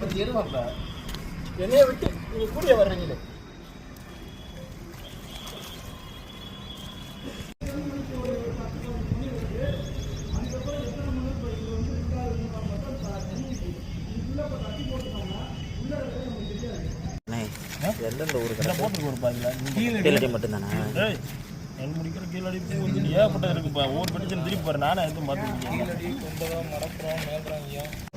கொஞ்சம் இருமாப்ல என்னைய விட்டு நீங்க கூடிய வர்றீங்களே. எந்தெந்த ஊருக்கு இதில் போட்டு ஒரு கீழே கீழடி மட்டும்தானே? ஏய் என் முடிக்கிற கீழடி பூ வந்து ஏகப்பட்டது இருக்குப்பா. ஒவ்வொரு பெட்டிஷன் திருப்பி பாரு. நானே எதுவும் பார்த்துருக்கேன் கீழடி கொண்டதம் மடப்புறம் மேல்றாங்க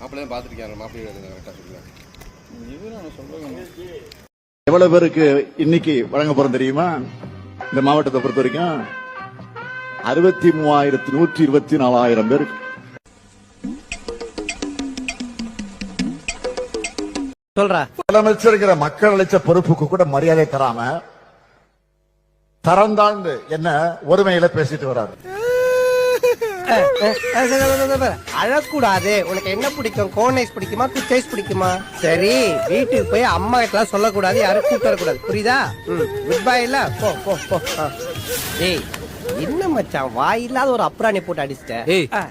மாப்பிள்ளையும் கரெக்டாக சொல்லுவாங்க எவ்வளவு பேருக்கு இன்னைக்கு வழங்க போறோம் தெரியுமா? இந்த மாவட்டத்தை பொறுத்த வரைக்கும் அறுபத்தி மூவாயிரத்தி நூற்றி இருபத்தி நாலாயிரம் பேருக்கு சொல்றா. முதலமைச்சருங்கிற மக்கள் அளிச்ச பொறுப்புக்கு கூட மரியாதை தராம தரந்தாழ்ந்து என்ன ஒருமையில பேசிட்டு வராரு. அழக்கூடாது. உனக்கு என்ன பிடிக்கும்? கோன் ஐஸ் பிடிக்குமா? குச் ஐஸ் பிடிக்குமா? சரி வீட்டுக்கு போய் அம்மா கிட்ட சொல்லக்கூடாது. யாரும் கூப்பிட்டு வரக்கூடாது. புரியுதா? குட் பை இல்ல போ போ போ. ஏய் என்ன மச்சான்? வாயில்லாத ஒரு அப்புறாணி போட்டு அடிச்சிட்ட. ஏய் ஆ.